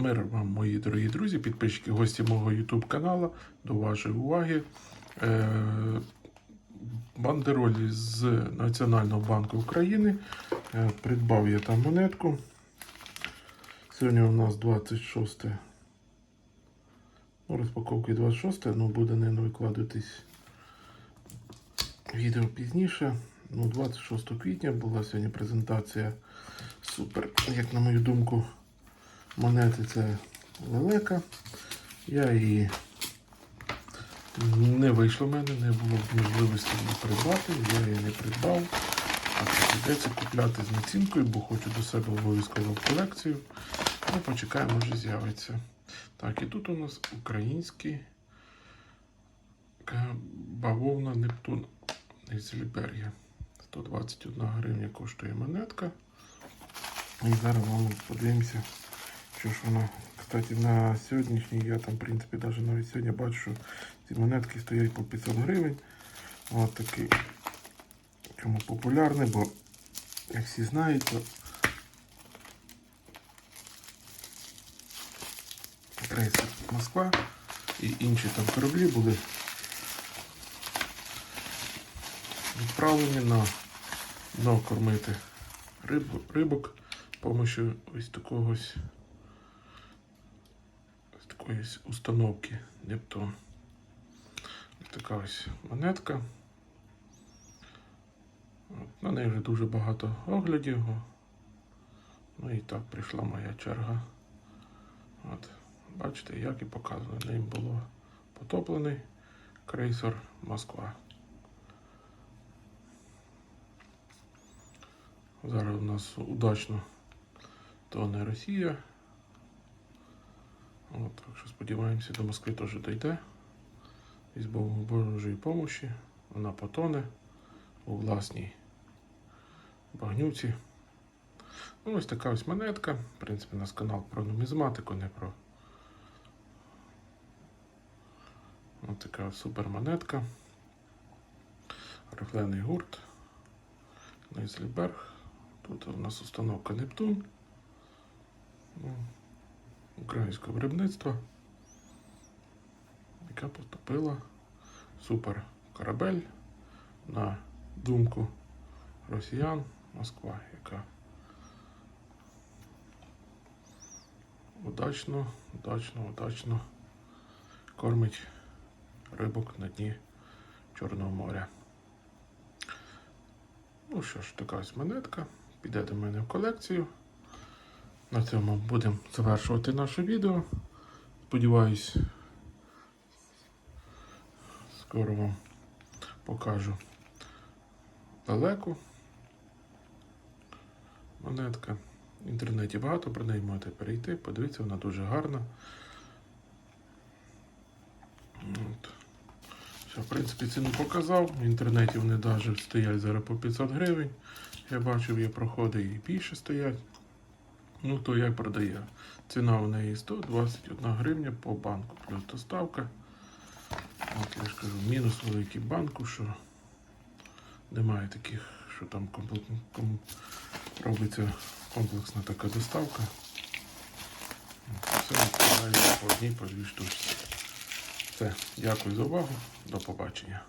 Мир вам, мої дорогі друзі, підписчики, гості мого YouTube каналу. До вашої уваги. Е, бандеролі з Національного банку України. Е, придбав я там монетку. Сьогодні у нас 26. Ну, розпаковки 26, ну буде, не викладатись відео пізніше. Ну, 26 квітня була сьогодні презентація супер, як на мою думку, монети це лелека. Я її не вийшло в мене, не було можливості її придбати, я її не придбав. А прийдеться купляти з націнкою, бо хочу до себе обов'язково колекцію. Ну, почекаємо, може з'явиться. Так, і тут у нас український бавовна Нептун із Ліберія. 121 гривня коштує монетка. І зараз вам подивимося, що ж вона. Кстати, на сьогоднішній я там, в принципі, навіть навіть сьогодні бачу, що ці монетки стоять по 500 гривень. Ось такий чому популярний, бо, як всі знають, то крейсер Москва і інші там кораблі були відправлені на дно кормити риб, рибок з допомогою ось такого ось, ось установки. Ось така ось монетка. На неї вже дуже багато оглядів. Ну і так прийшла моя черга. От, бачите, як і показано, ним було потоплений крейсер Москва. Зараз у нас удачно тоне Росія. От, так що сподіваємося, до Москви теж дійде. Із Богом Божої помощі. Вона потоне у власній багнюці. Ну, ось така ось монетка. В принципі, у нас канал про нумізматику, не про. Ось така супер монетка. Рифлений гурт. Нейзліберг. Тут у нас установка Нептун. Українського виробництва. Яка поступила супер корабель на думку росіян Москва, яка удачно, удачно, удачно кормить рибок на дні Чорного моря. Ну що ж, така ось монетка. Піде до мене в колекцію. На цьому будемо завершувати наше відео. Сподіваюсь, скоро вам покажу далеку. Монетка. В інтернеті багато про неї можете перейти, подивіться, вона дуже гарна. От. Все, в принципі, ціну показав. В інтернеті вони навіть стоять зараз по 500 гривень. Я бачив, є проходи і більше стоять. Ну, то як продає. Ціна у неї 121 гривня по банку, плюс доставка. От я ж кажу, мінус великий банку, що немає таких, що там комплек... ком... робиться комплексна така доставка. Все відправляється по одній по дві штучці. Все, дякую за увагу. До побачення.